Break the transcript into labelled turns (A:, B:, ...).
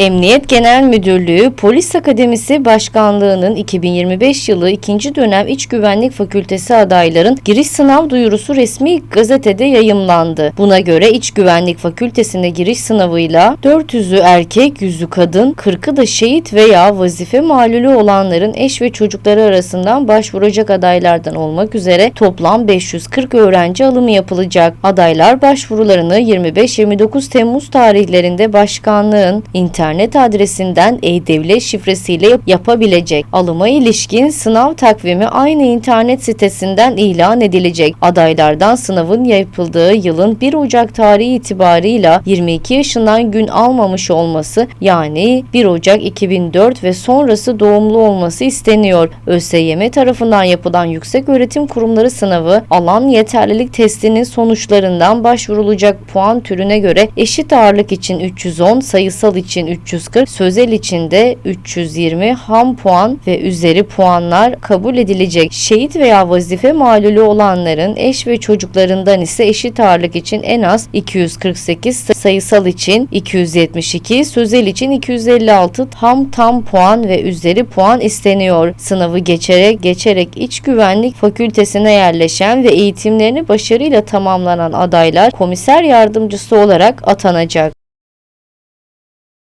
A: Emniyet Genel Müdürlüğü Polis Akademisi Başkanlığı'nın 2025 yılı 2. dönem İç Güvenlik Fakültesi adayların giriş sınav duyurusu resmi gazetede yayımlandı. Buna göre İç Güvenlik Fakültesine giriş sınavıyla 400'ü erkek, 100'ü kadın, 40'ı da şehit veya vazife malulü olanların eş ve çocukları arasından başvuracak adaylardan olmak üzere toplam 540 öğrenci alımı yapılacak. Adaylar başvurularını 25-29 Temmuz tarihlerinde başkanlığın internet adresinden e-devlet şifresiyle yapabilecek. Alıma ilişkin sınav takvimi aynı internet sitesinden ilan edilecek. Adaylardan sınavın yapıldığı yılın 1 Ocak tarihi itibarıyla 22 yaşından gün almamış olması yani 1 Ocak 2004 ve sonrası doğumlu olması isteniyor. ÖSYM tarafından yapılan Yüksek Öğretim Kurumları sınavı alan yeterlilik testinin sonuçlarından başvurulacak puan türüne göre eşit ağırlık için 310, sayısal için 340, sözel için de 320 ham puan ve üzeri puanlar kabul edilecek. Şehit veya vazife malulü olanların eş ve çocuklarından ise eşit ağırlık için en az 248, sayısal için 272, sözel için 256 ham tam puan ve üzeri puan isteniyor. Sınavı geçerek geçerek iç güvenlik fakültesine yerleşen ve eğitimlerini başarıyla tamamlanan adaylar komiser yardımcısı olarak atanacak.